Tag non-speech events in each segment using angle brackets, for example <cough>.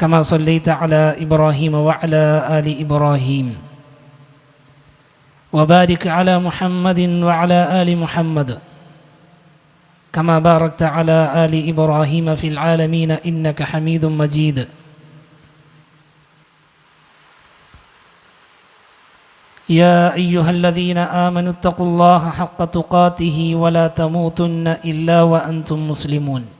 كما صليت على إبراهيم وعلى آل إبراهيم. وبارك على محمد وعلى آل محمد. كما باركت على آل إبراهيم في العالمين إنك حميد مجيد. يا أيها الذين آمنوا اتقوا الله حق تقاته ولا تموتن إلا وأنتم مسلمون.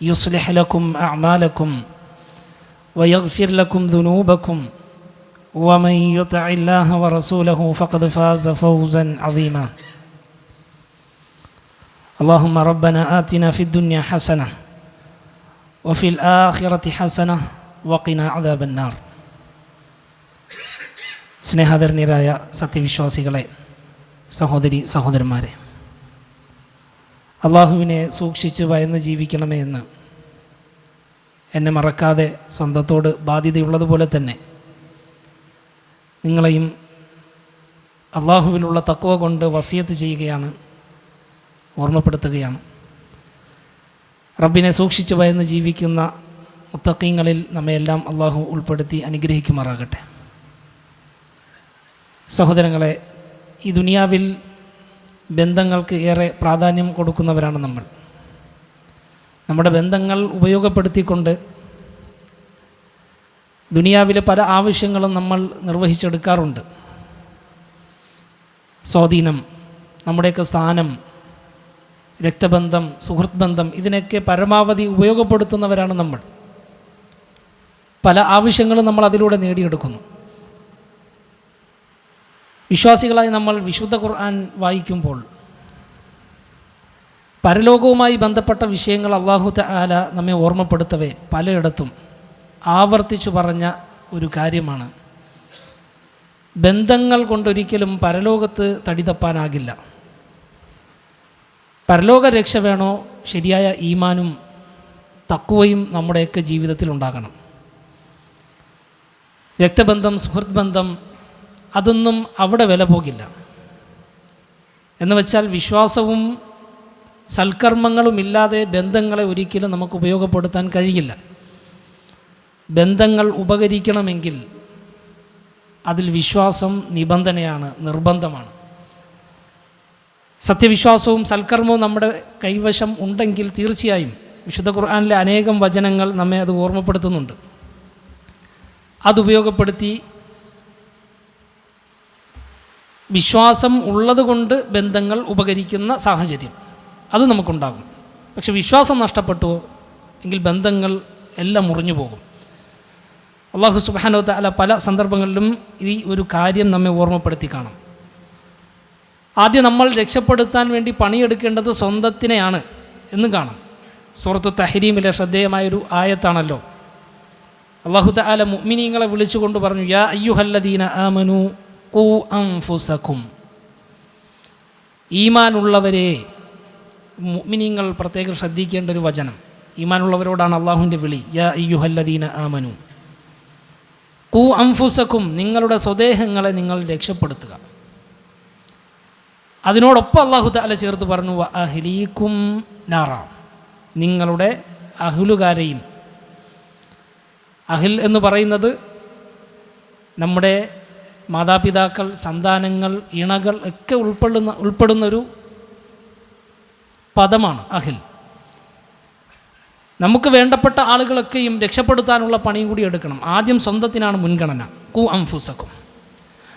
يصلح لكم أعمالكم ويغفر لكم ذنوبكم ومن يطع الله ورسوله فقد فاز فوزا عظيما اللهم ربنا آتنا في الدنيا حسنة وفي الآخرة حسنة وقنا عذاب النار സ്നേഹാദരണീയരായ സത്യവിശ്വാസികളെ സഹോദരി സഹോദരന്മാരെ അള്ളാഹുവിനെ സൂക്ഷിച്ച് ഭയന്ന് ജീവിക്കണമേ എന്ന്. എന്നെ മറക്കാതെ സ്വന്തത്തോട് ബാധ്യതയുള്ളതുപോലെ തന്നെ. നിങ്ങളെയും അള്ളാഹുവിലുള്ള തക്കുവ കൊണ്ട് വസിയത്ത് ചെയ്യുകയാണ് ഓർമ്മപ്പെടുത്തുകയാണ്. റബ്ബിനെ സൂക്ഷിച്ച് ഭയന്ന് ജീവിക്കുന്ന മുത്തക്കീങ്ങളിൽ നമ്മയെല്ലാം അള്ളാഹു ഉൾപ്പെടുത്തി അനുഗ്രഹിക്കുമാറാകട്ടെ. സഹോദരങ്ങളെ ഈ ദുനിയാവിൽ ബന്ധങ്ങൾക്ക് ഏറെ പ്രാധാന്യം കൊടുക്കുന്നവരാണ് നമ്മൾ. നമ്മുടെ ബന്ധങ്ങൾ ഉപയോഗപ്പെടുത്തിക്കൊണ്ട് ദുനിയാവിലെ പല ആവശ്യങ്ങളും നമ്മൾ നിർവഹിച്ചെടുക്കാറുണ്ട്. സ്വാധീനം നമ്മുടെയൊക്കെ സ്ഥാനം രക്തബന്ധം സുഹൃത്ത് ബന്ധം ഇതിനൊക്കെ പരമാവധി ഉപയോഗപ്പെടുത്തുന്നവരാണ് നമ്മൾ. പല ആവശ്യങ്ങളും നമ്മൾ അതിലൂടെ നേടിയെടുക്കുന്നു. വിശ്വാസികളായി നമ്മൾ വിശുദ്ധ ഖുർആൻ വായിക്കുമ്പോൾ പരലോകവുമായി ബന്ധപ്പെട്ട വിഷയങ്ങൾ അള്ളാഹു ആല നമ്മെ ഓർമ്മപ്പെടുത്തവേ പലയിടത്തും ആവർത്തിച്ചു പറഞ്ഞ ഒരു കാര്യമാണ്. ബന്ധങ്ങൾ കൊണ്ടൊരിക്കലും പരലോകത്ത് തടിതപ്പാനാകില്ല. പരലോക രക്ഷ വേണോ? ശരിയായ ഈമാനും തക്കുവയും നമ്മുടെയൊക്കെ ജീവിതത്തിൽ ഉണ്ടാകണം. രക്തബന്ധം സുഹൃത്ത് ബന്ധം അതൊന്നും അവിടെ വില പോകില്ല. എന്ന് വെച്ചാൽ വിശ്വാസവും സൽക്കർമ്മങ്ങളും ഇല്ലാതെ ബന്ധങ്ങളെ ഒരിക്കലും നമുക്ക് ഉപയോഗപ്പെടുത്താൻ കഴിയില്ല. ബന്ധങ്ങൾ ഉപകരിക്കണമെങ്കിൽ അതിൽ വിശ്വാസം നിബന്ധനയാണ് നിർബന്ധമാണ്. സത്യവിശ്വാസവും സൽക്കർമ്മവും നമ്മുടെ കൈവശം ഉണ്ടെങ്കിൽ തീർച്ചയായും വിശുദ്ധ ഖുർആാനിലെ അനേകം വചനങ്ങൾ നമ്മെ അത് ഓർമ്മപ്പെടുത്തുന്നുണ്ട്. അതുപയോഗപ്പെടുത്തി വിശ്വാസം ഉള്ളതുകൊണ്ട് ബന്ധങ്ങൾ ഉപകരിക്കുന്ന സാഹചര്യം. അത് നമുക്കുണ്ടാകും. പക്ഷെ വിശ്വാസം നഷ്ടപ്പെട്ടുവോ എങ്കിൽ ബന്ധങ്ങൾ എല്ലാം മുറിഞ്ഞു പോകും. അള്ളാഹു സുബാനോ താല പല സന്ദർഭങ്ങളിലും ഈ ഒരു കാര്യം നമ്മെ ഓർമ്മപ്പെടുത്തി കാണാം. ആദ്യം നമ്മൾ രക്ഷപ്പെടുത്താൻ വേണ്ടി പണിയെടുക്കേണ്ടത് സ്വന്തത്തിനെയാണ് എന്ന് കാണാം. സുഹൃത്തു തഹരീമിലെ ശ്രദ്ധേയമായൊരു ആയത്താണല്ലോ. അള്ളാഹു താല മുഅ്മിനീങ്ങളെ വിളിച്ചുകൊണ്ട് പറഞ്ഞു യാ അയ്യുഹല്ലദീന ആമനു ഖൂ അംഫുസഖും ഈമാനുള്ളവരെ മുഅ്മിനീങ്ങൾ പ്രത്യേകം ശ്രദ്ധിക്കേണ്ട ഒരു വചനം. ഈമാനുള്ളവരോടാണ് അള്ളാഹുവിന്റെ വിളി. യാ അയ്യുഹല്ലദീന ആമനു. കൂ അംഫുസക്കും നിങ്ങളുടെ സ്വദേഹങ്ങളെ നിങ്ങൾ രക്ഷപ്പെടുത്തുക. അതിനോടൊപ്പം അള്ളാഹു താല ചേർത്ത് പറഞ്ഞു "വ അഹ്ലീക്കും നാറ. നിങ്ങളുടെ അഹ്ലുകാരെയും. അഹിൽ എന്ന് പറയുന്നത് നമ്മുടെ മാതാപിതാക്കൾ സന്താനങ്ങൾ ഇണകൾ ഒക്കെ ഉൾപ്പെടുന്ന ഉൾപ്പെടുന്നൊരു പദമാണ് അഖിൽ നമുക്ക് വേണ്ടപ്പെട്ട ആളുകളൊക്കെയും രക്ഷപ്പെടുത്താനുള്ള പണിയും കൂടി എടുക്കണം. ആദ്യം സ്വന്തത്തിനാണ് മുൻഗണന. കു അംഫുസക്കും.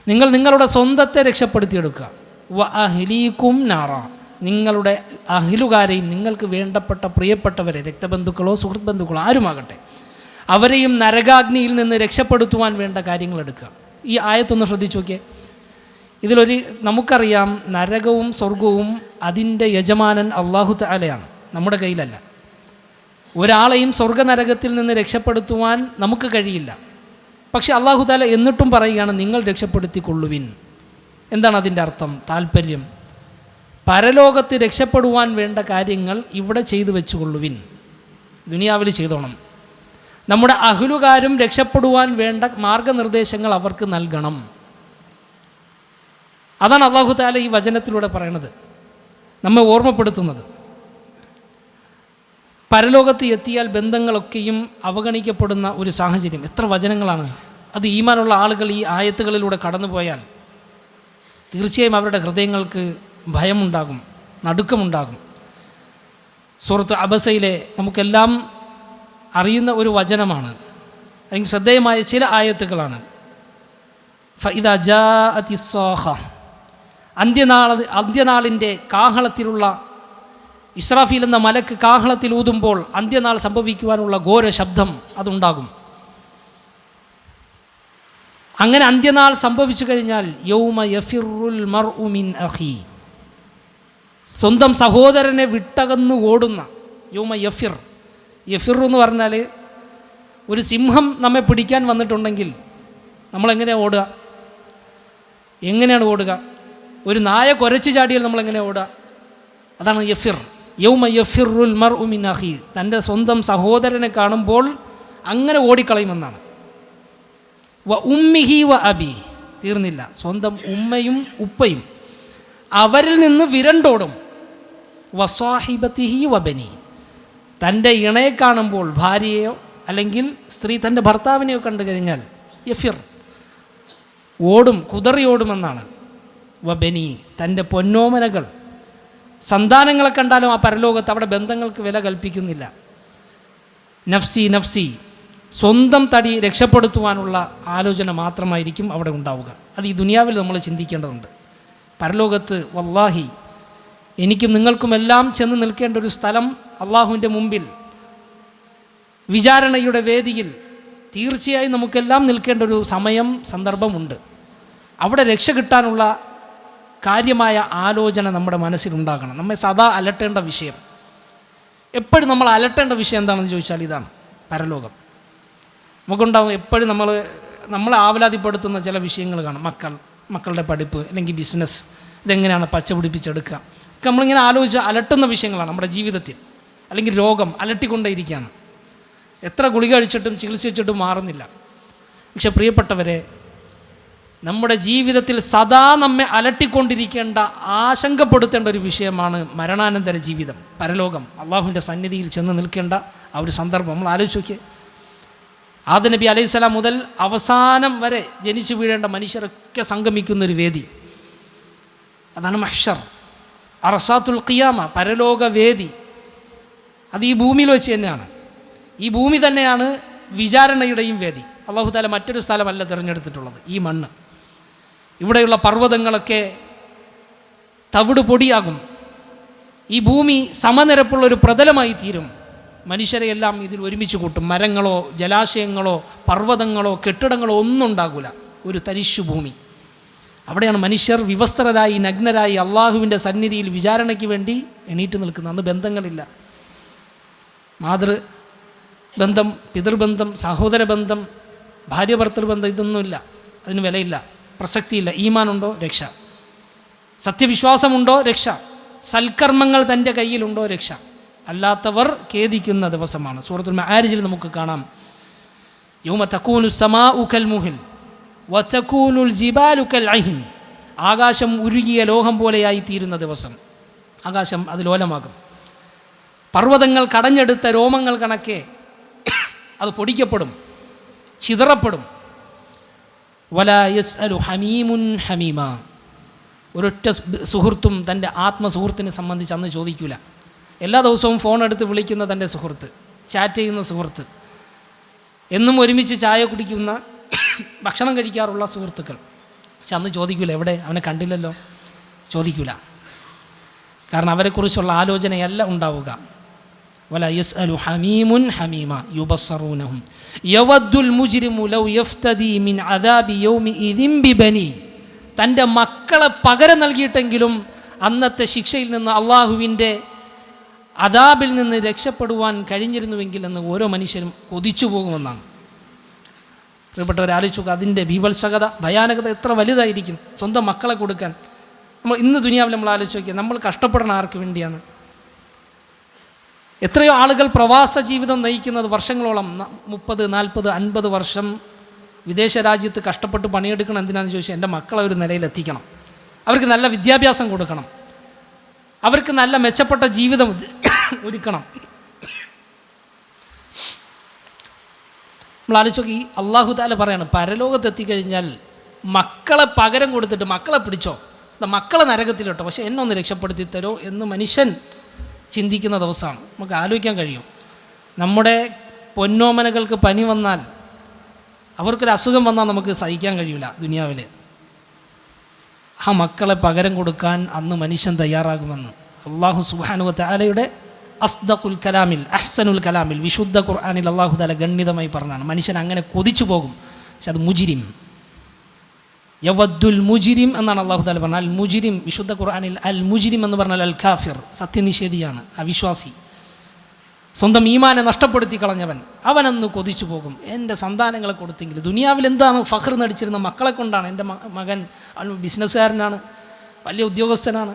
നിങ്ങൾ നിങ്ങളുടെ സ്വന്തത്തെ രക്ഷപ്പെടുത്തിയെടുക്കുക. വ അഹിലീക്കും നാറ. നിങ്ങളുടെ അഹിലുകാരെയും നിങ്ങൾക്ക് വേണ്ടപ്പെട്ട പ്രിയപ്പെട്ടവരെ രക്തബന്ധുക്കളോ സുഹൃത്ത് ബന്ധുക്കളോ ആരുമാകട്ടെ അവരെയും നരകാഗ്നിയിൽ നിന്ന് രക്ഷപ്പെടുത്തുവാൻ വേണ്ട കാര്യങ്ങൾ എടുക്കുക. ഈ ആയത്തൊന്ന് ശ്രദ്ധിച്ചു നോക്കിയേ. ഇതിലൊരു നമുക്കറിയാം നരകവും സ്വർഗവും അതിന്റെ യജമാനൻ അള്ളാഹു താലയാണ് നമ്മുടെ കയ്യിലല്ല. ഒരാളെയും സ്വർഗനരകത്തിൽ നിന്ന് രക്ഷപ്പെടുത്തുവാൻ നമുക്ക് കഴിയില്ല. പക്ഷെ അള്ളാഹു താല എന്നിട്ടും പറയുകയാണ് നിങ്ങൾ രക്ഷപ്പെടുത്തിക്കൊള്ളുവിൻ. എന്താണ് അതിന്റെ അർത്ഥം? താല്പര്യം പരലോകത്ത് രക്ഷപ്പെടുവാൻ വേണ്ട കാര്യങ്ങൾ ഇവിടെ ചെയ്തു വെച്ചുകൊള്ളുവിൻ. ദുനിയാവിൽ ചെയ്തോണം. നമ്മുടെ അഹ്ലുകാരും രക്ഷപ്പെടുവാൻ വേണ്ട മാർഗനിർദ്ദേശങ്ങൾ അവർക്ക് നൽകണം. അതാണ് അള്ളാഹു താല ഈ വചനത്തിലൂടെ പറയണത്. നമ്മെ ഓർമ്മപ്പെടുത്തുന്നത്. പരലോകത്ത് എത്തിയാൽ ബന്ധങ്ങളൊക്കെയും അവഗണിക്കപ്പെടുന്ന ഒരു സാഹചര്യം. എത്ര വചനങ്ങളാണ്. അത് ഈമാനുള്ള ആളുകൾ ഈ ആയത്തുകളിലൂടെ കടന്നുപോയാൽ തീർച്ചയായും അവരുടെ ഹൃദയങ്ങൾക്ക് ഭയമുണ്ടാകും നടുക്കമുണ്ടാകും. സുഹൃത്ത് അബസയിലെ നമുക്കെല്ലാം അറിയുന്ന ഒരു വചനമാണ്. അല്ലെങ്കിൽ ശ്രദ്ധേയമായ ചില ആയത്തുകളാണ്. സ്വാഹ. അന്ത്യനാള അന്ത്യനാളിന്റെ കാഹളത്തിലുള്ള ഇസ്രാഫീൽ എന്ന മലക്ക് കാഹളത്തിൽ ഊതുമ്പോൾ അന്ത്യനാൾ സംഭവിക്കുവാനുള്ള ഘോര ശബ്ദം അതുണ്ടാകും. അങ്ങനെ അന്ത്യനാൾ സംഭവിച്ചു കഴിഞ്ഞാൽ യൗമ യഫിറുൽ മർ ഉമിൻ അഹി സ്വന്തം സഹോദരനെ വിട്ടകന്നു ഓടുന്ന യൗമ യഫിർ യഫിർ എന്ന് പറഞ്ഞാൽ ഒരു സിംഹം നമ്മെ പിടിക്കാൻ വന്നിട്ടുണ്ടെങ്കിൽ നമ്മളെങ്ങനെയാണ് ഓടുക? എങ്ങനെയാണ് ഓടുക? ഒരു നായ കുരച്ചു ചാടിയാൽ നമ്മളെങ്ങനെയാണ് ഓടുക? അതാണ് യഫിർ. യൗമ യഫിറുൽ മർ ഉമിൻ അഹി തന്റെ സ്വന്തം സഹോദരനെ കാണുമ്പോൾ അങ്ങനെ ഓടിക്കളയുമെന്നാണ്. വ ഉമ്മിഹി വ അബി. തീർന്നില്ല. സ്വന്തം ഉമ്മയും ഉപ്പയും. അവരിൽ നിന്ന് വിരണ്ടോടും. വസാഹിബത്തിഹി വബനി തന്റെ ഇണയെ കാണുമ്പോൾ ഭാര്യയോ അല്ലെങ്കിൽ സ്ത്രീ തന്റെ ഭർത്താവിനെയോ കണ്ടു കഴിഞ്ഞാൽ യഫിർ ഓടും കുതറി ഓടുമെന്നാണ് വബനി തന്റെ പൊന്നോമനകൾ. സന്താനങ്ങളെ കണ്ടാലും ആ പരലോകത്ത് അവിടെ ബന്ധങ്ങൾക്ക് വില കൽപ്പിക്കുന്നില്ല. നഫ്സി നഫ്സി സ്വന്തം തടി രക്ഷപ്പെടുത്തുവാനുള്ള ആലോചന മാത്രമായിരിക്കും അവിടെ ഉണ്ടാവുക. അത് ഈ ദുനിയാവിൽ നമ്മൾ ചിന്തിക്കേണ്ടതുണ്ട്. പരലോകത്ത് വല്ലാഹി എനിക്കും നിങ്ങൾക്കുമെല്ലാം ചെന്ന് നിൽക്കേണ്ട ഒരു സ്ഥലം അള്ളാഹുവിന്റെ മുമ്പിൽ വിചാരണയുടെ വേദിയിൽ തീർച്ചയായും നമുക്കെല്ലാം നിൽക്കേണ്ട ഒരു സമയം സന്ദർഭമുണ്ട്. അവിടെ രക്ഷ കിട്ടാനുള്ള കാര്യമായ ആലോചന നമ്മുടെ മനസ്സിലുണ്ടാകണം. നമ്മെ സദാ അലട്ടേണ്ട വിഷയം. എപ്പോഴും നമ്മൾ അലട്ടേണ്ട വിഷയം എന്താണെന്ന് ചോദിച്ചാൽ ഇതാണ് പരലോകം. നമുക്കുണ്ടാവും എപ്പോഴും നമ്മൾ നമ്മളെ ആവലാതിപ്പെടുത്തുന്ന ചില വിഷയങ്ങൾ കാണും. മക്കൾ മക്കളുടെ പഠിപ്പ് അല്ലെങ്കിൽ ബിസിനസ് ഇതെങ്ങനെയാണ് പച്ച പിടിപ്പിച്ചെടുക്കുക? ഒക്കെ നമ്മളിങ്ങനെ ആലോചിച്ച് അലട്ടുന്ന വിഷയങ്ങളാണ് നമ്മുടെ ജീവിതത്തിൽ. അല്ലെങ്കിൽ രോഗം അലട്ടിക്കൊണ്ടേയിരിക്കുകയാണ്. എത്ര ഗുളിക കഴിച്ചിട്ടും ചികിത്സിച്ചിട്ടും മാറുന്നില്ല. പക്ഷെ പ്രിയപ്പെട്ടവരെ നമ്മുടെ ജീവിതത്തിൽ സദാ നമ്മെ അലട്ടിക്കൊണ്ടിരിക്കേണ്ട ആശങ്കപ്പെടുത്തേണ്ട ഒരു വിഷയമാണ് മരണാനന്തര ജീവിതം പരലോകം. അള്ളാഹുവിന്റെ സന്നിധിയിൽ ചെന്ന് നിൽക്കേണ്ട ആ ഒരു സന്ദർഭം. നമ്മൾ ആലോചിച്ച് നോക്കിയേ. ആദ നബി അലൈഹി സ്വലാം മുതൽ അവസാനം വരെ ജനിച്ചു വീഴേണ്ട മനുഷ്യരൊക്കെ സംഗമിക്കുന്ന ഒരു വേദി. അതാണ് മഹ്ഷർ. അറസാത്തുൽ ഖിയാമ പരലോക വേദി. അത് ഈ ഭൂമിയിൽ വെച്ച് തന്നെയാണ്. ഈ ഭൂമി തന്നെയാണ് വിചാരണയുടെയും വേദി. അള്ളാഹു താല മറ്റൊരു സ്ഥലമല്ല തിരഞ്ഞെടുത്തിട്ടുള്ളത് ഈ മണ്ണ്. ഇവിടെയുള്ള പർവതങ്ങളൊക്കെ തവിട് പൊടിയാകും. ഈ ഭൂമി സമനിരപ്പുള്ള ഒരു പ്രതലമായി തീരും. മനുഷ്യരെ എല്ലാം ഇതിൽ ഒരുമിച്ച് കൂട്ടും. മരങ്ങളോ ജലാശയങ്ങളോ പർവതങ്ങളോ കെട്ടിടങ്ങളോ ഒന്നും ഉണ്ടാകില്ല ഒരു തരിശു ഭൂമി. അവിടെയാണ് മനുഷ്യർ വിവസ്ത്രരായി നഗ്നരായി അള്ളാഹുവിന്റെ സന്നിധിയിൽ വിചാരണയ്ക്ക് വേണ്ടി എണീറ്റ് നിൽക്കുന്നത്. അന്ന് ബന്ധങ്ങളില്ല. മാതൃ ബന്ധം പിതൃബന്ധം സഹോദര ബന്ധം ഭാര്യ ഭർത്തൃബന്ധം ഇതൊന്നുമില്ല. അതിന് വിലയില്ല. പ്രസക്തിയില്ല. ഈമാനുണ്ടോ? രക്ഷ. സത്യവിശ്വാസമുണ്ടോ? രക്ഷ. സൽക്കർമ്മങ്ങൾ തന്റെ കയ്യിലുണ്ടോ? രക്ഷ. അല്ലാത്തവർ ഖേദിക്കുന്ന ദിവസമാണ്. സൂറത്തുൽ ആരിജിൽ നമുക്ക് കാണാം. യൗമ തക്കൂനു സമാ ഉക്കൽ മുഹിൽ വത്തക്കൂനുൽ ജിബാലുക്കൽ അഹിൻ. ആകാശം ഉരുകിയ ലോഹം പോലെയായി തീരുന്ന ദിവസം. ആകാശം അത് ലോലമാകും. പർവതങ്ങൾ കടഞ്ഞെടുത്ത രോമങ്ങൾ കണക്കെ അത് പൊടിക്കപ്പെടും ചിതറപ്പെടും. വല യസ് അലു ഹമീമുൻ ഹമീമ. ഒരൊറ്റ സുഹൃത്തും തന്റെ ആത്മസുഹൃത്തിനെ സംബന്ധിച്ച് അന്ന് ചോദിക്കില്ല എല്ലാ ദിവസവും ഫോൺ എടുത്ത് വിളിക്കുന്ന തന്റെ സുഹൃത്ത് ചാറ്റ് ചെയ്യുന്ന സുഹൃത്ത് എന്നും ഒരുമിച്ച് ചായ കുടിക്കുന്ന ഭക്ഷണം കഴിക്കാറുള്ള സുഹൃത്തുക്കൾ. പക്ഷെ അന്ന് ചോദിക്കില്ല എവിടെ? അവനെ കണ്ടില്ലല്ലോ. ചോദിക്കില്ല കാരണം അവരെക്കുറിച്ചുള്ള ആലോചനയല്ല ഉണ്ടാവുക. വല യസ് അലു ഹമീമുൻ ഹമീമ യുബസറൂനഹും യവദ്ദുൽ മുജ്രിമു ലൗ യഫ്തദി മിൻ അദാബി യൗമി ഇദിൻ ബിബനി തന്റെ മക്കളെ പകരം നൽകിയിട്ടെങ്കിലും അന്നത്തെ ശിക്ഷയിൽ നിന്ന് അള്ളാഹുവിന്റെ അദാബിൽ നിന്ന് രക്ഷപ്പെടുവാൻ കഴിഞ്ഞിരുന്നുവെങ്കിൽ എന്ന് ഓരോ മനുഷ്യരും കൊതിച്ചു പോകുമെന്നാണ്. പ്രിയപ്പെട്ടവർ ആലോചിച്ചു അതിന്റെ ബീഭത്സകത ഭയാനകത എത്ര വലുതായിരിക്കും സ്വന്തം മക്കളെ കൊടുക്കാൻ. നമ്മൾ ഇന്ന് ദുനിയാവിൽ നമ്മൾ ആലോചിച്ച് നോക്കിയാൽ നമ്മൾ കഷ്ടപ്പെടണം ആർക്ക് വേണ്ടിയാണ്? എത്രയോ ആളുകൾ പ്രവാസ ജീവിതം നയിക്കുന്നത് വർഷങ്ങളോളം മുപ്പത് നാൽപ്പത് അൻപത് വർഷം വിദേശ രാജ്യത്ത് കഷ്ടപ്പെട്ട് പണിയെടുക്കണം എന്തിനാണെന്ന് ചോദിച്ചാൽ എന്റെ മക്കളെ ഒരു നിലയിലെത്തിക്കണം. അവർക്ക് നല്ല വിദ്യാഭ്യാസം കൊടുക്കണം. അവർക്ക് നല്ല മെച്ചപ്പെട്ട ജീവിതം ഒരുക്കണം. നമ്മൾ ആലോചിച്ച് നോക്കി അള്ളാഹു താല പറയാണ് പരലോകത്ത് എത്തിക്കഴിഞ്ഞാൽ മക്കളെ പകരം കൊടുത്തിട്ട് മക്കളെ പിടിച്ചോ. മക്കളെ നരകത്തിലിട്ടോ പക്ഷെ എന്നെ ഒന്ന് രക്ഷപ്പെടുത്തി തരോ എന്ന് മനുഷ്യൻ ചിന്തിക്കുന്ന ദിവസമാണ്. നമുക്ക് ആലോചിക്കാൻ കഴിയും. നമ്മുടെ പൊന്നോമനകൾക്ക് പനി വന്നാൽ അവർക്കൊരു അസുഖം വന്നാൽ നമുക്ക് സഹിക്കാൻ കഴിയില്ല ദുനിയാവിൽ. ആ മക്കളെ പകരം കൊടുക്കാൻ അന്ന് മനുഷ്യൻ തയ്യാറാകുമെന്ന്. അള്ളാഹു സുഹാനു താലയുടെ അസ്ദഖുൽ കലാമിൽ അഹ്സനുൽ കലാമിൽ വിശുദ്ധ ഖുർആാനിൽ അള്ളാഹു താല ഗണ്ണിതമായി പറഞ്ഞാണ് മനുഷ്യൻ അങ്ങനെ കൊതിച്ചു പോകും. പക്ഷെ അത് മുജിരിം. യവദ്ദുൽ മുജിരിം എന്നാണ് അള്ളാഹു താല പറഞ്ഞത്. അൽ മുജിരിം വിശുദ്ധ ഖുർആാനിൽ അൽ മുജിരിം എന്ന് പറഞ്ഞാൽ അൽ ഖാഫിർ സത്യനിഷേധിയാണ് അവിശ്വാസി. സ്വന്തം ഈമാനെ നഷ്ടപ്പെടുത്തി കളഞ്ഞവൻ അവനന്ന് കൊതിച്ചു പോകും. എന്റെ സന്താനങ്ങളെ കൊടുത്തെങ്കിൽ ദുനിയാവിൽ എന്താണ് ഫഹർ നടിച്ചിരുന്ന മക്കളെ കൊണ്ടാണ്? എന്റെ മകൻ അവൻ ബിസിനസ്സുകാരനാണ് വലിയ ഉദ്യോഗസ്ഥനാണ്.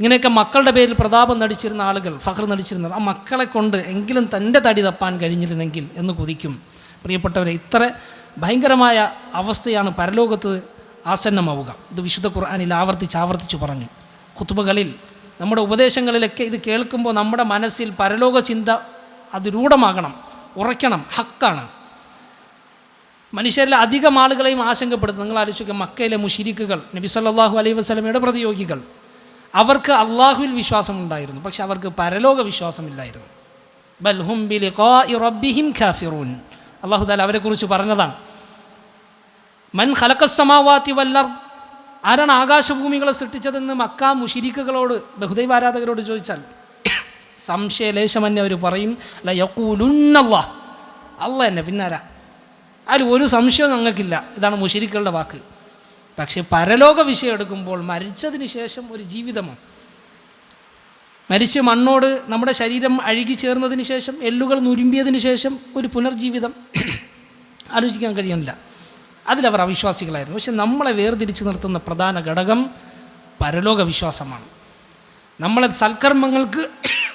ഇങ്ങനെയൊക്കെ മക്കളുടെ പേരിൽ പ്രതാപം നടിച്ചിരുന്ന ആളുകൾ ഫഹർ നടിച്ചിരുന്നത് ആ മക്കളെ കൊണ്ട് എങ്കിലും തന്റെ തടി തപ്പാൻ കഴിഞ്ഞിരുന്നെങ്കിൽ എന്ന് കൊതിക്കും. പ്രിയപ്പെട്ടവരെ ഇത്ര ഭയങ്കരമായ അവസ്ഥയാണ് പരലോകത്ത് ആസന്നമാവുക. ഇത് വിശുദ്ധ ഖുർആാനിൽ ആവർത്തിച്ച് ആവർത്തിച്ച് പറഞ്ഞു. കുത്തുബകളിൽ നമ്മുടെ ഉപദേശങ്ങളിലൊക്കെ ഇത് കേൾക്കുമ്പോൾ നമ്മുടെ മനസ്സിൽ പരലോക ചിന്ത അത് രൂഢമാകണം ഉറയ്ക്കണം ഹക്കാണ്. മനുഷ്യരിലെ അധികം ആളുകളെയും ആശങ്കപ്പെടുത്തും. നിങ്ങൾ ആലോചിക്കുക മക്കയിലെ മുഷിരിക്കുകൾ നബി സല്ലാഹു അലൈഹി വസ്ലമയുടെ പ്രതിയോഗികൾ അവർക്ക് അള്ളാഹുവിൽ വിശ്വാസമുണ്ടായിരുന്നു പക്ഷെ അവർക്ക് പരലോക വിശ്വാസമില്ലായിരുന്നു ബൽഹും ബിലിഖാ റബ്ബിഹിം ഖാഫിറൂൻ. അള്ളാഹു താല അവരെക്കുറിച്ച് പറഞ്ഞതാണ്. മൻ ഖലക്കസമാവാത്തി വല്ലർ ആരാണ് ആകാശഭൂമികളെ സൃഷ്ടിച്ചതെന്ന് മക്ക മുഷിരിക്കുകളോട് ബഹുദൈവ ആരാധകരോട് ചോദിച്ചാൽ സംശയലേശമന്നെ അവർ പറയും ലയക്കൂലുന്നല്ലാ അല്ല എന്നെ പിന്നാരാ? അതിൽ ഒരു സംശയവും ഞങ്ങൾക്കില്ല. ഇതാണ് മുഷിരിക്കളുടെ വാക്ക്. പക്ഷേ പരലോക വിഷയം എടുക്കുമ്പോൾ മരിച്ചതിന് ശേഷം ഒരു ജീവിതമോ? മരിച്ച് മണ്ണോട് നമ്മുടെ ശരീരം അഴുകി ചേർന്നതിന് ശേഷം എല്ലുകൾ നുരുമ്പിയതിന് ശേഷം ഒരു പുനർജീവിതം <clears throat> ആലോചിക്കാൻ കഴിയുന്നില്ല. അതിലവർ അവിശ്വാസികളായിരുന്നു. പക്ഷെ നമ്മളെ വേർതിരിച്ച് നിർത്തുന്ന പ്രധാന ഘടകം പരലോക വിശ്വാസമാണ്. നമ്മളെ സൽക്കർമ്മങ്ങൾക്ക് <clears throat>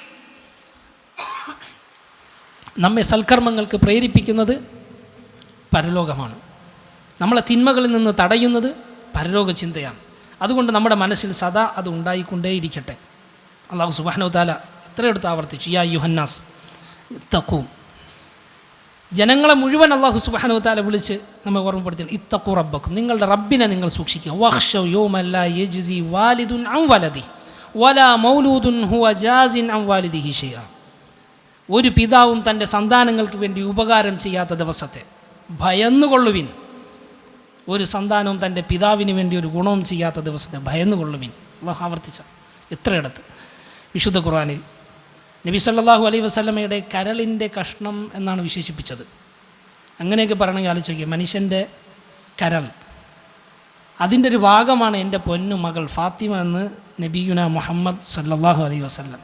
നമ്മെ സൽക്കർമ്മങ്ങൾക്ക് പ്രേരിപ്പിക്കുന്നത് പരലോകമാണ്. നമ്മളെ തിന്മകളിൽ നിന്ന് തടയുന്നത് പരലോക ചിന്തയാണ്. അതുകൊണ്ട് നമ്മുടെ മനസ്സിൽ സദാ അത് ഉണ്ടായിക്കൊണ്ടേയിരിക്കട്ടെ. അള്ളാഹു സുബാനോ താല എത്രയെടുത്ത് ആവർത്തിച്ചു? യാ യുഹന്നാസ് ഇത്തക്കൂ ജനങ്ങളെ മുഴുവൻ അള്ളാഹു സുബാനോ താല വിളിച്ച് നമ്മൾ ഓർമ്മപ്പെടുത്തി ഇത്തക്കു റബ്ബക്കും. നിങ്ങളുടെ റബ്ബിനെ നിങ്ങൾ സൂക്ഷിക്കുക. വാലിദുൻ മൗലൂദുൻ ഹുവ ജാസിൻ ഒരു പിതാവും തന്റെ സന്താനങ്ങൾക്ക് വേണ്ടി ഉപകാരം ചെയ്യാത്ത ദിവസത്തെ ഭയന്നുകൊള്ളുവിൻ. ഒരു സന്താനവും തന്റെ പിതാവിന് വേണ്ടി ഒരു ഗുണവും ചെയ്യാത്ത ദിവസത്തെ ഭയന്നുകൊള്ളുവിൻ. അള്ളാഹു ആവർത്തിച്ച എത്രയിടത്ത്? വിശുദ്ധ ഖുർആാനിൽ. നബി സല്ലാഹു അലൈ വസ്ലമയുടെ കരളിന്റെ കഷ്ണം എന്നാണ് വിശേഷിപ്പിച്ചത്. അങ്ങനെയൊക്കെ പറയണമെങ്കിൽ ആലോചിക്കുക. മനുഷ്യന്റെ കരൾ. അതിന്റെ ഒരു ഭാഗമാണ് എന്റെ പൊന്നു മകൾ ഫാത്തിമ എന്ന് നബിയുന മുഹമ്മദ് സല്ലാഹു അലൈ വസല്ലം.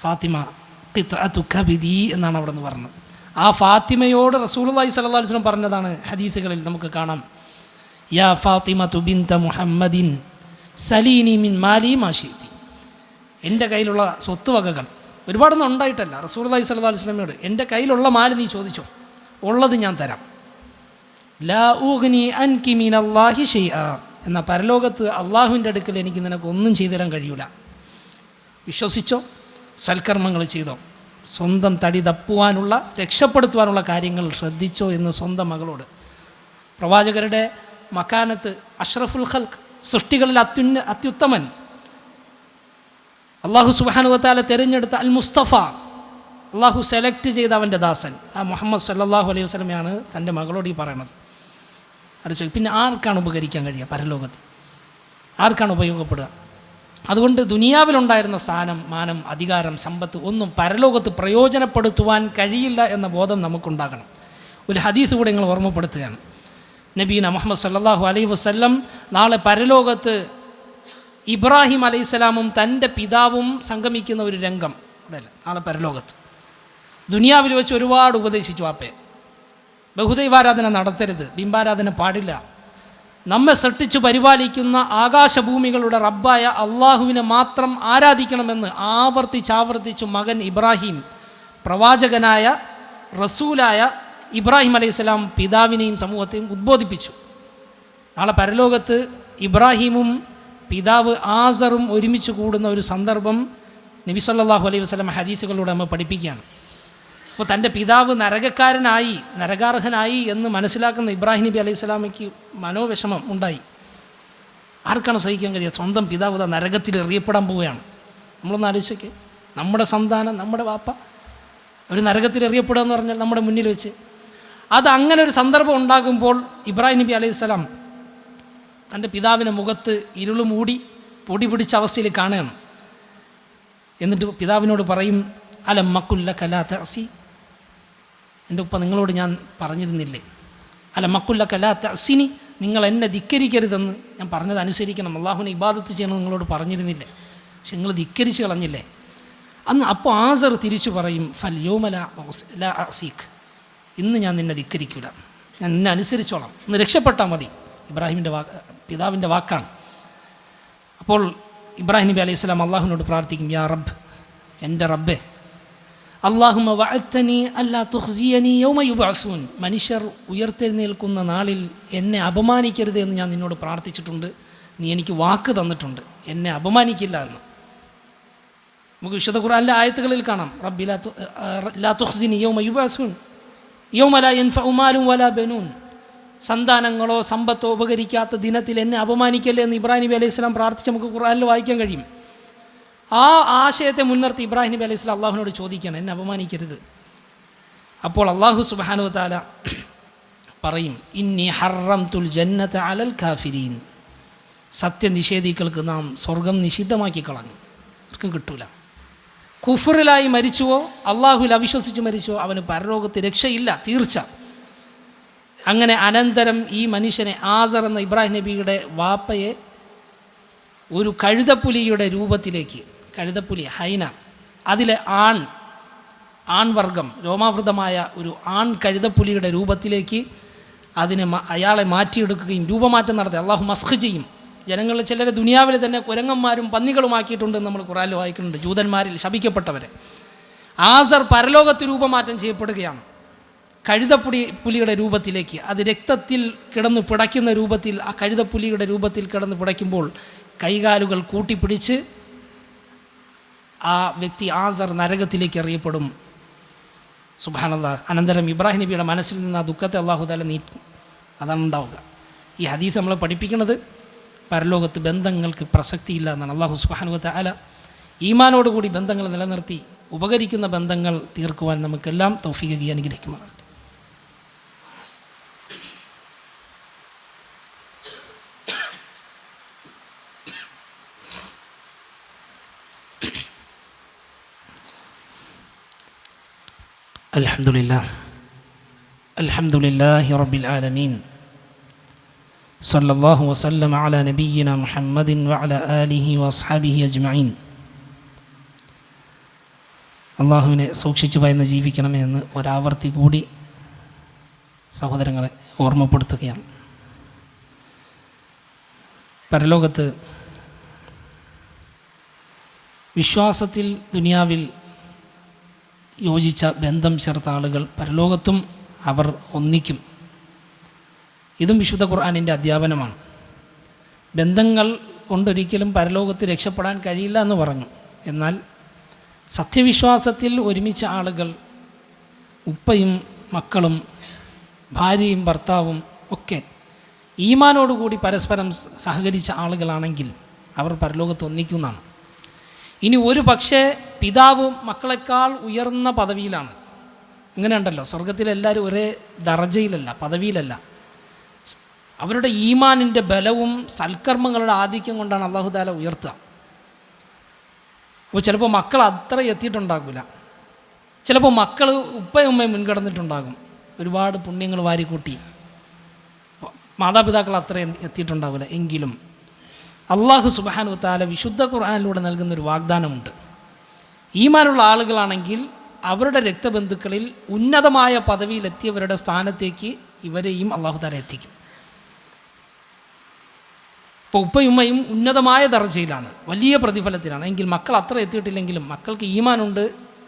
ഫാത്തിമ കബിദി എന്നാണ് അവിടെ നിന്ന് പറഞ്ഞത്. ആ ഫാത്തിമയോട് റസൂലുള്ളാഹി സല്ലാ വസല്ലം പറഞ്ഞതാണ് ഹദീസുകളിൽ നമുക്ക് കാണാം. യാ ഫാത്തിമ തുബിന്ത മുഹമ്മദിൻ സലീനി മിൻ മാലി മാഷീത്തി എന്റെ കയ്യിലുള്ള സ്വത്ത് വകകൾ. ഒരുപാടൊന്നും ഉണ്ടായിട്ടല്ല. സ്വല്ലല്ലാഹു അലൈഹി വസ്ലമയോട് എന്റെ കയ്യിലുള്ള മാൽ നീ ചോദിച്ചോ? ഉള്ളത് ഞാൻ തരാം. ലാ ഊഗ്നി അൻകി അള്ളാഹി ഷെയ്ആ എന്ന പരലോകത്ത് അള്ളാഹുവിന്റെ അടുക്കൽ എനിക്ക് നിനക്ക് ഒന്നും ചെയ്തു തരാൻ കഴിയൂല. വിശ്വസിച്ചോ? സൽക്കർമ്മങ്ങൾ ചെയ്തോ? സ്വന്തം തടി തപ്പുവാനുള്ള രക്ഷപ്പെടുത്തുവാനുള്ള കാര്യങ്ങൾ ശ്രദ്ധിച്ചോ എന്ന് സ്വന്തം മകളോട്. പ്രവാചകരുടെ മക്കാനത്ത് അഷ്റഫുൽ ഖൽക്ക് സൃഷ്ടികളിൽ അത്യുന്ന അത്യുത്തമൻ. അള്ളാഹു സുബാനുവത്താലെ തിരഞ്ഞെടുത്ത അൽ മുസ്തഫ അള്ളാഹു സെലക്ട് ചെയ്ത അവന്റെ ദാസൻ. ആ മുഹമ്മദ് സല്ലാഹു അലൈഹി വസ്ലമയാണ് തന്റെ മകളോട് ഈ പറയണത്. ചോദിക്കും പിന്നെ ആർക്കാണ് ഉപകരിക്കാൻ കഴിയുക പരലോകത്ത്? ആർക്കാണ് ഉപയോഗപ്പെടുക? അതുകൊണ്ട് ദുനിയാവിലുണ്ടായിരുന്ന സ്ഥാനം മാനം അധികാരം സമ്പത്ത് ഒന്നും പരലോകത്ത് പ്രയോജനപ്പെടുത്തുവാൻ കഴിയില്ല എന്ന ബോധം നമുക്കുണ്ടാകണം. ഒരു ഹദീസ് കൂടെ നിങ്ങൾ ഓർമ്മപ്പെടുത്തുകയാണ്. നബീന മുഹമ്മദ് സല്ലാഹു അലൈഹി വസ്ല്ലം നാളെ പരലോകത്ത് ഇബ്രാഹിം അലൈഹിസ്സലാമും തന്റെ പിതാവും സംഗമിക്കുന്ന ഒരു രംഗം. അല്ല നാളെ പരലോകത്ത്. ദുനിയാവിൽ വെച്ച് ഒരുപാട് ഉപദേശിച്ചു ആപ്പേ ബഹുദൈവാരാധന നടത്തരുത് ബിംബാരാധന പാടില്ല. നമ്മെ സൃഷ്ടിച്ചു പരിപാലിക്കുന്ന ആകാശഭൂമികളുടെ റബ്ബായ അള്ളാഹുവിനെ മാത്രം ആരാധിക്കണമെന്ന് ആവർത്തിച്ചാവർത്തിച്ചു മകൻ ഇബ്രാഹിം പ്രവാചകനായ റസൂലായ ഇബ്രാഹിം അലൈഹിസ്സലാം പിതാവിനെയും സമൂഹത്തെയും ഉദ്ബോധിപ്പിച്ചു. നാളെ പരലോകത്ത് ഇബ്രാഹിമും പിതാവ് ആസറും ഒരുമിച്ച് കൂടുന്ന ഒരു സന്ദർഭം നബി സല്ലാഹു അലൈഹി വസ്ലം ഹദീസുകളിലൂടെ നമ്മൾ പഠിപ്പിക്കുകയാണ്. അപ്പോൾ തന്റെ പിതാവ് നരകക്കാരനായി നരകാർഹനായി എന്ന് മനസ്സിലാക്കുന്ന ഇബ്രാഹിം നബി അലൈഹി സ്വലാമയ്ക്ക് മനോവിഷമം ഉണ്ടായി. ആർക്കാണ് സഹിക്കാൻ കഴിയുക? സ്വന്തം പിതാവ് ഇതാ നരകത്തിൽ എറിയപ്പെടാൻ പോവുകയാണ്. നമ്മളൊന്ന് ആലോചിച്ചൊക്കെ. നമ്മുടെ സന്താനം നമ്മുടെ വാപ്പ ഒരു നരകത്തിൽ എറിയപ്പെടുക എന്ന് പറഞ്ഞാൽ നമ്മുടെ മുന്നിൽ വെച്ച്. അത് അങ്ങനെ ഒരു സന്ദർഭം ഉണ്ടാകുമ്പോൾ ഇബ്രാഹിം നബി അലൈഹി സ്വലാം തന്റെ പിതാവിന്റെ മുഖത്ത് ഇരുൾ മൂടി പൊടി പിടിച്ച അവസ്ഥയിൽ കാണുകയാണ്. എന്നിട്ട് പിതാവിനോട് പറയും അല മക്കുല്ല കലാത്ത അസി എന്റെ ഉപ്പ നിങ്ങളോട് ഞാൻ പറഞ്ഞിരുന്നില്ലേ? അല മക്കുല്ല അസിനി നിങ്ങൾ എന്നെ ധിക്കരിക്കരുതെന്ന് ഞാൻ പറഞ്ഞത് അനുസരിക്കണം. അള്ളാഹുവിനെ ഇബാദത്ത് ചെയ്യണം നിങ്ങളോട് പറഞ്ഞിരുന്നില്ലേ? പക്ഷെ നിങ്ങൾ ധിക്കരിച്ച് കളഞ്ഞില്ലേ? അന്ന് അപ്പോൾ ആസർ തിരിച്ചു പറയും ഫൽ സീഖ് ഇന്ന് ഞാൻ നിന്നെ ധിക്കരിക്കില്ല ഞാൻ നിന്നെ അനുസരിച്ചോളാം. ഒന്ന് രക്ഷപ്പെട്ടാൽ മതി. ഇബ്രാഹിമിന്റെ വാക്ക് പിതാവിന്റെ വാക്കാണ്. അപ്പോൾ ഇബ്രാഹിം നബി അലൈഹി സ്വലാം അള്ളാഹുവിനോട് പ്രാർത്ഥിക്കും യാ റബ്ബ് എന്റെ റബ്ബെ അള്ളാഹുമ അല്ലാ തുഹ്സിയനി യൗമ യുബഅസൂൻ. മനുഷ്യർ ഉയർത്തെഴുന്നേൽക്കുന്ന നാളിൽ എന്നെ അപമാനിക്കരുത് എന്ന് ഞാൻ നിന്നോട് പ്രാർത്ഥിച്ചിട്ടുണ്ട്. നീ എനിക്ക് വാക്ക് തന്നിട്ടുണ്ട്. എന്നെ അപമാനിക്കില്ല എന്ന്. നമുക്ക് വിശുദ്ധ ഖുർആനിലെ ആയത്തുകളിൽ കാണാം. റബ്ബി ലാ തുഹ്സിനി യൗമ യുബഅസൂൻ. യൗമ ലാ യൻഫഉ വലാ ബനൂൻ. സന്താനങ്ങളോ സമ്പത്തോ ഉപകരിക്കാത്ത ദിനത്തിൽ എന്നെ അപമാനിക്കല്ലേ എന്ന് ഇബ്രാഹിം നബി അലൈഹി സ്വലാം പ്രാർത്ഥിച്ച് നമുക്ക് ഖുറാനിൽ വായിക്കാൻ കഴിയും. ആ ആശയത്തെ മുൻനിർത്തി ഇബ്രാഹിം നബി അലൈഹി സ്വലാം അള്ളാഹുവിനോട് ചോദിക്കണം എന്നെ അപമാനിക്കരുത്. അപ്പോൾ അള്ളാഹു സുബാനു താല പറയും ഇന്നി ഹറം തുൽ ജന്നത്ത് അലൽ കാഫിരീൻ. സത്യനിഷേധികൾക്ക് നാം സ്വർഗം നിഷിദ്ധമാക്കി കളഞ്ഞു. ആർക്കും കിട്ടൂല. കുഫറിലായി മരിച്ചുവോ അള്ളാഹുവിൽ അവിശ്വസിച്ച് മരിച്ചുവോ അവന് പരലോകത്ത് രക്ഷയില്ല തീർച്ച. അങ്ങനെ അനന്തരം ഈ മനുഷ്യനെ ആസർ എന്ന ഇബ്രാഹിം നബിയുടെ വാപ്പയെ ഒരു കഴുതപ്പുലിയുടെ രൂപത്തിലേക്ക് കഴുതപ്പുലി ഹൈന അതിലെ ആൺ ആൺവർഗം രോമാവൃതമായ ഒരു ആൺ കഴുതപ്പുലിയുടെ രൂപത്തിലേക്ക് അതിനെ അയാളെ മാറ്റിയെടുക്കുകയും രൂപമാറ്റം നടത്തി. അള്ളാഹു മസ്ഖ് ചെയ്യും. ജനങ്ങളിൽ ചിലരെ ദുനിയാവിൽ തന്നെ കുരങ്ങന്മാരും പന്നികളുമാക്കിയിട്ടുണ്ടെന്ന് നമ്മൾ ഖുറാനിൽ വായിക്കുന്നുണ്ട്. ജൂതന്മാരിൽ ശപിക്കപ്പെട്ടവരെ. ആസർ പരലോകത്ത് രൂപമാറ്റം ചെയ്യപ്പെടുകയാണ്. കഴുതപ്പുലി പുലിയുടെ രൂപത്തിലേക്ക് അത് രക്തത്തിൽ കിടന്നു പിടയ്ക്കുന്ന രൂപത്തിൽ ആ കഴുതപ്പുലിയുടെ രൂപത്തിൽ കിടന്ന് പിടയ്ക്കുമ്പോൾ കൈകാലുകൾ കൂട്ടിപ്പിടിച്ച് ആ വ്യക്തി ആസർ നരകത്തിലേക്ക് എറിയപ്പെടും. സുബാനന്ദ അനന്തരം ഇബ്രാഹിം നബിയുടെ മനസ്സിൽ നിന്ന് ആ ദുഃഖത്തെ അള്ളാഹുദാല നീറ്റും അതാണ് ഉണ്ടാവുക. ഈ ഹദീസ് നമ്മളെ പഠിപ്പിക്കുന്നത് പരലോകത്ത് ബന്ധങ്ങൾക്ക് പ്രസക്തിയില്ല എന്നാണ്. അള്ളാഹു സുബാനുവത്ത അല ഈമാനോടുകൂടി ബന്ധങ്ങൾ നിലനിർത്തി ഉപകരിക്കുന്ന ബന്ധങ്ങൾ തീർക്കുവാൻ നമുക്കെല്ലാം തൗഫീകി അനുഗ്രഹിക്കുമാറാണ്. الحمد لله الحمد لله رب العالمين صلى الله وسلم على نبينا محمد وعلى آله وأصحابه أجمعين അള്ളാഹുവിനെ സൂക്ഷിച്ചു ഭയന്ന് ജീവിക്കണമേ എന്ന് ഒരാവർത്തി കൂടി സഹോദരങ്ങളെ ഓർമ്മപ്പെടുത്തുകയാണ് പരലോകത്ത് വിശ്വാസത്തിൽ ദുനിയാവിൽ യോജിച്ച ബന്ധം ചേർത്ത ആളുകൾ പരലോകത്തും അവർ ഒന്നിക്കും. ഇതും വിശുദ്ധ ഖുർആാനിന്റെ അധ്യാപനമാണ്. ബന്ധങ്ങൾ കൊണ്ടൊരിക്കലും പരലോകത്ത് രക്ഷപ്പെടാൻ കഴിയില്ല എന്ന് പറഞ്ഞു. എന്നാൽ സത്യവിശ്വാസത്തിൽ ഒരുമിച്ച ആളുകൾ ഉപ്പയും മക്കളും ഭാര്യയും ഭർത്താവും ഒക്കെ ഈമാനോടുകൂടി പരസ്പരം സഹകരിച്ച ആളുകളാണെങ്കിൽ അവർ പരലോകത്ത് ഒന്നിക്കുന്നതാണ് ഇനി ഒരു പക്ഷേ പിതാവ് മക്കളെക്കാൾ ഉയർന്ന പദവിയിലാണ്. ഇങ്ങനെ ഉണ്ടല്ലോ സ്വർഗത്തിലെല്ലാവരും ഒരേ ദർജയിലല്ല പദവിയിലല്ല. അവരുടെ ഈമാനിന്റെ ബലവും സൽക്കർമ്മങ്ങളുടെ ആധിക്യം കൊണ്ടാണ് അള്ളാഹുദാല ഉയർത്തുക. അപ്പോൾ ചിലപ്പോൾ മക്കൾ അത്ര എത്തിയിട്ടുണ്ടാകില്ല. ചിലപ്പോൾ മക്കൾ ഉപ്പയും ഉമ്മയും മുൻകടന്നിട്ടുണ്ടാകും. ഒരുപാട് പുണ്യങ്ങൾ വാരിക്കൂട്ടി. മാതാപിതാക്കൾ അത്ര എത്തിയിട്ടുണ്ടാവില്ല. എങ്കിലും അള്ളാഹു സുബാനു താല വിശുദ്ധ ഖുർആാനിലൂടെ നൽകുന്നൊരു വാഗ്ദാനമുണ്ട്. ഈമാനുള്ള ആളുകളാണെങ്കിൽ അവരുടെ രക്തബന്ധുക്കളിൽ ഉന്നതമായ പദവിയിലെത്തിയവരുടെ സ്ഥാനത്തേക്ക് ഇവരെയും അള്ളാഹു താല എത്തിക്കും. ഇപ്പോൾ ഉപ്പയുമ്മയും ഉന്നതമായ ദർജയിലാണ് വലിയ പ്രതിഫലത്തിലാണ്. എങ്കിൽ മക്കൾ അത്ര എത്തിയിട്ടില്ലെങ്കിലും മക്കൾക്ക് ഈമാനുണ്ട്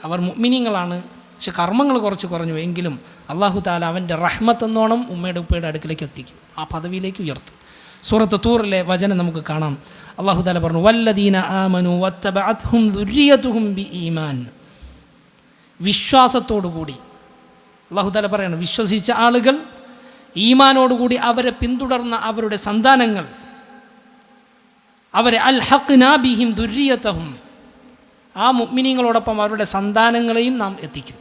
അവർ മുഗ്മിനിങ്ങളാണ് പക്ഷെ കർമ്മങ്ങൾ കുറച്ച് കുറഞ്ഞു എങ്കിലും അള്ളാഹു താല അവന്റെ റഹ്മത്തെന്നോണം ഉമ്മയുടെ ഉപ്പയുടെ അടുക്കിലേക്ക് എത്തിക്കും ആ പദവിയിലേക്ക് ഉയർത്തും. സൂറത്ത് തൂറിലെ വചനം നമുക്ക് കാണാം. അള്ളാഹു താല പറഞ്ഞു വല്ലദീന ആമനു വത്തബഅത്ഹും ദുര്രിയതുഹും ബി ഈമാൻ വിശ്വാസത്തോടുകൂടി അള്ളാഹു താല പറയണം വിശ്വസിച്ച ആളുകൾ ഈമാനോടുകൂടി അവരെ പിന്തുടർന്ന അവരുടെ സന്താനങ്ങൾ അവരെ അൽ ഹഖ്നാ ബിഹിം ദുര്രിയത്തഹും ആ മുഗ്മിനീങ്ങളോടൊപ്പം അവരുടെ സന്താനങ്ങളെയും നാം എത്തിക്കും.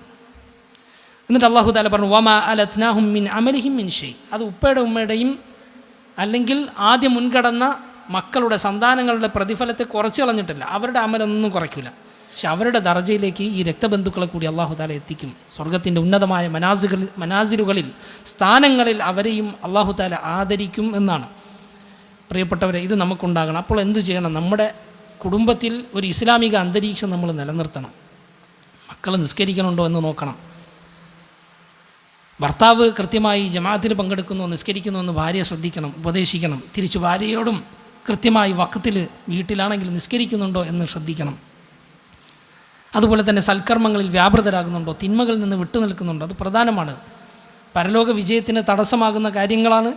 എന്നിട്ട് അള്ളാഹു താല പറഞ്ഞു വമ അലത്നാഹും മിൻ അമലിഹിം മിൻ ഷെയ് അത് ഉപ്പയുടെ ഉമ്മയുടെയും അല്ലെങ്കിൽ ആദ്യം മുൻകടന്ന മക്കളുടെ സന്താനങ്ങളുടെ പ്രതിഫലത്തെ കുറച്ച് കളഞ്ഞിട്ടില്ല. അവരുടെ അമലൊന്നും കുറയ്ക്കില്ല പക്ഷെ അവരുടെ ദർജയിലേക്ക് ഈ രക്തബന്ധുക്കളെ കൂടി അള്ളാഹു താല എത്തിക്കും. സ്വർഗത്തിന്റെ ഉന്നതമായ മനാസുകളിൽ മനാസിലുകളിൽ സ്ഥാനങ്ങളിൽ അവരെയും അള്ളാഹു താല ആദരിക്കും എന്നാണ്. പ്രിയപ്പെട്ടവരെ ഇത് നമുക്കുണ്ടാകണം. അപ്പോൾ എന്ത് ചെയ്യണം? നമ്മുടെ കുടുംബത്തിൽ ഒരു ഇസ്ലാമിക അന്തരീക്ഷം നമ്മൾ നിലനിർത്തണം. മക്കൾ നിസ്കരിക്കണുണ്ടോ എന്ന് നോക്കണം. ഭർത്താവ് കൃത്യമായി ജമാഅത്തിൽ പങ്കെടുക്കുന്നു നിസ്കരിക്കുന്നു എന്ന് ഭാര്യ ശ്രദ്ധിക്കണം ഉപദേശിക്കണം. തിരിച്ചു ഭാര്യയോടും കൃത്യമായി വക്കത്തിൽ വീട്ടിലാണെങ്കിൽ നിസ്കരിക്കുന്നുണ്ടോ എന്ന് ശ്രദ്ധിക്കണം. അതുപോലെ തന്നെ സൽക്കർമ്മങ്ങളിൽ വ്യാപൃതരാകുന്നുണ്ടോ തിന്മകളിൽ നിന്ന് വിട്ടു നിൽക്കുന്നുണ്ടോ അത് പ്രധാനമാണ്. പരലോക വിജയത്തിന് തടസ്സമാകുന്ന കാര്യങ്ങളാണ്.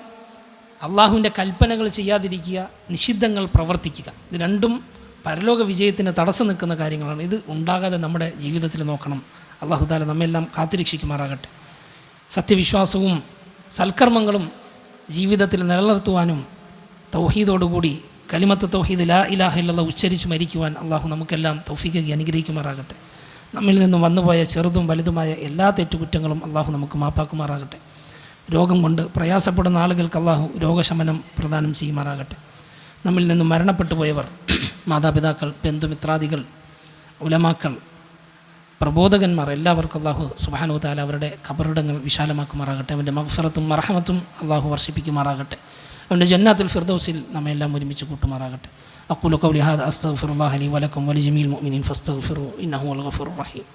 അള്ളാഹുവിന്റെ കൽപ്പനകൾ ചെയ്യാതിരിക്കുക നിഷിദ്ധങ്ങൾ പ്രവർത്തിക്കുക. ഇത് രണ്ടും പരലോക വിജയത്തിന് തടസ്സം നിൽക്കുന്ന കാര്യങ്ങളാണ്. ഇത് ഉണ്ടാകാതെ നമ്മുടെ ജീവിതത്തിൽ നോക്കണം. അള്ളാഹുദാല നമ്മെല്ലാം കാത്തിരക്ഷിക്കുമാറാകട്ടെ. സത്യവിശ്വാസവും സൽക്കർമ്മങ്ങളും ജീവിതത്തിൽ നിലനിർത്തുവാനും തൗഹീദോടുകൂടി കലിമത്ത് തൗഹീദ് ലാ ഇലാഹ ഇല്ലല്ലാഹ് ഉച്ചരിച്ച് മരിക്കുവാൻ അള്ളാഹു നമുക്കെല്ലാം തൗഫീഖ് അനുഗ്രഹിക്കുമാറാകട്ടെ. നമ്മിൽ നിന്നും വന്നുപോയ ചെറുതും വലുതുമായ എല്ലാ തെറ്റുകുറ്റങ്ങളും അള്ളാഹു നമുക്ക് മാപ്പാക്കുമാറാകട്ടെ. രോഗം കൊണ്ട് പ്രയാസപ്പെടുന്ന ആളുകൾക്ക് അള്ളാഹു രോഗശമനം പ്രദാനം ചെയ്യുമാറാകട്ടെ. നമ്മിൽ നിന്നും മരണപ്പെട്ടു പോയവർ <clears throat> മാതാപിതാക്കൾ ബന്ധുമിത്രാദികൾ ഉലമാക്കൾ പ്രബോധകന്മാർ എല്ലാവർക്കും അള്ളാഹു സുബാനു താല അവരുടെ ഖബറിടങ്ങൾ വിശാലമാക്കുമാറാകട്ടെ. അവന്റെ മഫറത്തും മറഹമത്തും അള്ളാഹു വർഷിപ്പിക്കുമാറാകട്ടെ. അവന്റെ ജന്നാത്തിൽ ഫിർദൗസിൽ നമ്മെല്ലാം ഒരുമിച്ച് കൂട്ടുമാറാകട്ടെ. അക്കുലൊക്കെ കൗലി ഹാദ അസ്തഗ്ഫിറുല്ലാഹി ലി വലക്കും വലി ജമീൽ മുഅ്മിനീൻ ഫസ്തഗ്ഫിറു ഇന്നഹു അൽ ഗഫൂറുർ റഹീം.